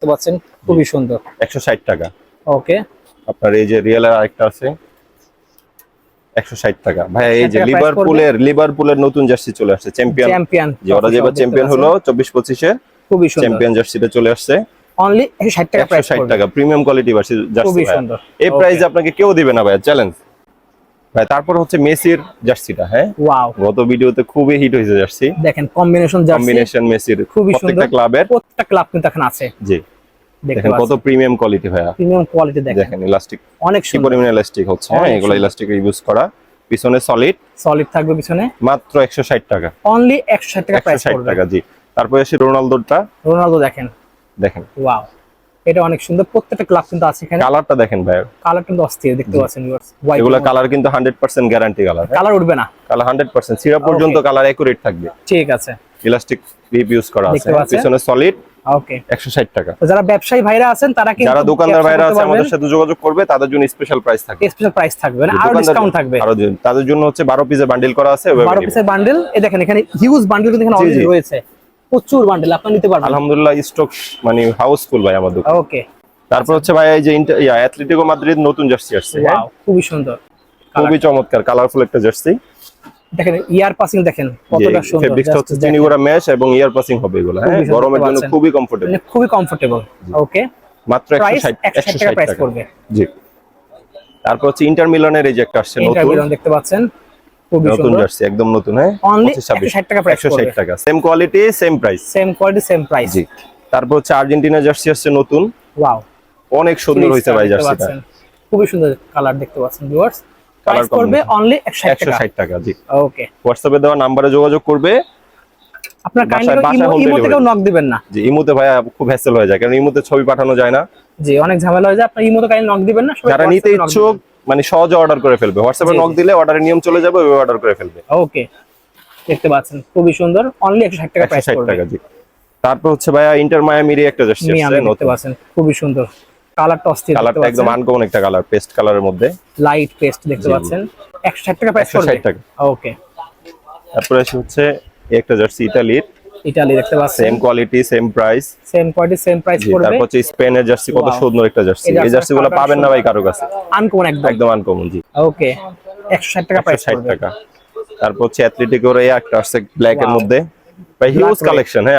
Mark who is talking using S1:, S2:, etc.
S1: দেখতে পাচ্ছেন খুবই সুন্দর।
S2: একশো ষাট টাকা।
S1: ওকে।
S2: আপনার এই যে রিয়েলের আরেকটা আছে একশো ষাট টাকা। ভাই এই
S1: 60
S2: যে লিভারপুলের লিভারপুলের নতুন জার্সি চলে আসছে চ্যাম্পিয়ন।
S1: চ্যাম্পিয়ন
S2: যে ওরা যেবার চ্যাম্পিয়ন হলো চব্বিশ পঁচিশে
S1: খুবই
S2: চ্যাম্পিয়ন জার্সিটা চলে আসছে।
S1: অনলি 160 টাকা প্রাইস
S2: ষাট
S1: পড়বে।
S2: টাকা প্রিমিয়াম কোয়ালিটি জার্সি
S1: খুবই
S2: এই
S1: Okay.
S2: আপনাকে কেউ দিবে না ভাই চ্যালেঞ্জ ভাই তারপর হচ্ছে মেসির জার্সিটা হ্যাঁ?
S1: ওয়াও
S2: গত ভিডিওতে খুবই হিট হয়েছে জার্সি।
S1: দেখেন কম্বিনেশন জার্সি।
S2: কম্বিনেশন মেসির
S1: খুবই
S2: প্রত্যেকটা
S1: সুন্দর।
S2: ক্লাবের
S1: প্রত্যেকটা ক্লাব কিন্তু এখন আছে।
S2: জি। দেখেন কত প্রিমিয়াম কোয়ালিটি ভাইয়া।
S1: প্রিমিয়াম কোয়ালিটি দেখেন।
S2: ইলাস্টিক
S1: অনেক সুন্দর।
S2: পরিমাণে ইলাস্টিক হচ্ছে হ্যাঁ? এগুলো ইলাস্টিক ইউজ করা। পিছনে সলিড
S1: সলিড থাকবে পিছনে।
S2: মাত্র একশো ষাট টাকা।
S1: অনলি 160 টাকা প্রাইস
S2: ষাট
S1: পড়বে।
S2: টাকা জি। তারপরে এসে রোনালদোরটা
S1: রোনালদো দেখেন।
S2: দেখেন।
S1: ওয়াও এটা অনেক সুন্দর। প্রত্যেকটা ক্লাব কিন্তু আছে এখানে।
S2: কালারটা দেখেন ভাই
S1: কালার কিন্তু অস্থির দেখতে পাচ্ছেন ভিউয়ার্স হোয়াইট
S2: এগুলো কালার কিন্তু hundred percent guarantee colour
S1: colour উঠবে না।
S2: কালার হান্ড্রেড পার্সেন্ট সিরাপ পর্যন্ত কালার একুরেট থাকবে।
S1: ঠিক আছে।
S2: ইলাস্টিক রিপ ইউজ করা আছে। পিছনে সলিড
S1: ওকে
S2: ষাট টাকা।
S1: যারা ব্যবসায়ী ভাইরা আছেন তারা কিন্তু
S2: যারা দোকানদার ভাইরা আছে আমাদের সাথে যোগাযোগ করবে তাদের জন্য স্পেশাল প্রাইস থাকবে।
S1: স্পেশাল প্রাইস থাকবে না ডিসকাউন্ট থাকবে।
S2: আরও তাদের জন্য হচ্ছে পিসের বান্ডিল করা আছে।
S1: পিসের বান্ডেল এই দেখেন এখানে হিউজ বান্ডেল কিন্তু এখানে অলরেডি রয়েছে। প্রচুর বান্ডেল আপনি নিতে পারবেন।
S2: আলহামদুলিল্লাহ স্টক মানে হাউসফুল ভাই আমার
S1: ওকে
S2: তারপর হচ্ছে ভাই এই যে অ্যাথলেটিকো মাদ্রিদ নতুন জার্সি আসছে হ্যাঁ?
S1: খুবই সুন্দর।
S2: খুবই চমৎকার কালারফুল একটা জার্সি
S1: দেখেন ইয়ার পাসিং দেখেন কতটা সুন্দর
S2: ফেব্রিক্সটা হচ্ছে। চিনিগুড়া ম্যাশ এবং ইয়ার পাসিং হবে এগুলো হ্যাঁ? গরমের জন্য খুবই কমফোর্টেবল
S1: মানে খুবই কমফোর্টেবল ওকে
S2: মাত্র
S1: প্রাইস
S2: 160
S1: 160 টাকা প্রাইস করবে
S2: জি। তারপর হচ্ছে ইন্টার মিলানের এই যে একটা আসছে নতুন।
S1: মিলান দেখতে পাচ্ছেন খুবই
S2: নতুন
S1: সুন্দর।
S2: জার্সি একদম নতুন হ্যাঁ?
S1: অনলি
S2: 25 26
S1: 160 টাকা প্রাইস
S2: 160 টাকা। Same quality same price
S1: same quality same price
S2: জি। তারপর হচ্ছে আর্জেন্টিনা জার্সি আসছে নতুন।
S1: ওয়াও
S2: অনেক সুন্দর হয়েছে ভাই জার্সিটা
S1: খুবই সুন্দর কালার দেখতে পাচ্ছেন ভিউয়ার্স প্রাইস করবে অনলি 160 টাকা।
S2: জি।
S1: ওকে
S2: হোয়াটসঅ্যাপে দেওয়া নাম্বারে যোগাযোগ করবে।
S1: আপনার
S2: বাসায়-
S1: কাইন্ডলি
S2: বাসায়
S1: ইমো
S2: home
S1: ইমো থেকেও
S2: delivery।
S1: নক দিবেন না।
S2: যে ইমুতে ভাই খুব হ্যাসেল হয়ে যায় কারণ ইমুতে ছবি পাঠানো যায় না।
S1: জি অনেক ঝামেলা হয়ে যায় আপনার ইমো তো কাইন্ডলি নক দিবেন না
S2: যারা নিতে ইচ্ছুক মানে সহজে অর্ডার করে ফেলবে। হোয়াটসঅ্যাপে
S1: জি,
S2: নক দিলে অর্ডারের নিয়ম চলে যাবে ওই অর্ডার করে ফেলবে।
S1: ওকে দেখতে পাচ্ছেন খুবই সুন্দর। অনলি 160 টাকা প্রাইস
S2: 160 টাকা জি। তারপর হচ্ছে ভাইয়া ইন্টার মায়ামির একটা জার্সি আসছে
S1: দেখতে পাচ্ছেন খুবই সুন্দর। কালারটা অস্থির
S2: কালারটা একদম আনকমন একটা কালার পেস্ট কালারের মধ্যে।
S1: লাইট পেস্ট দেখতে। পাচ্ছেন। 160 টাকা প্রাইস
S2: 160 টাকা।
S1: ওকে
S2: তারপরে আসে হচ্ছে একটা জার্সি ইতালির
S1: ইতালি দেখতে পাচ্ছেন।
S2: Same quality same price
S1: same quality same price
S2: তারপর হচ্ছে স্পেনের জার্সি কত সুন্দর একটা জার্সি
S1: এই
S2: এই
S1: জার্সিটার
S2: জার্সি গুলো পাবেন না ভাই কারও কাছে।
S1: আনকমন একদম।
S2: একদম আনকমন জি।
S1: ওকে 160 টাকা প্রাইস
S2: 160 টাকা। তারপর হচ্ছে অ্যাথলেটিকোর এই একটা আসছে ব্ল্যাক এর মধ্যে। ভাই হিউজ কালেকশন হ্যাঁ।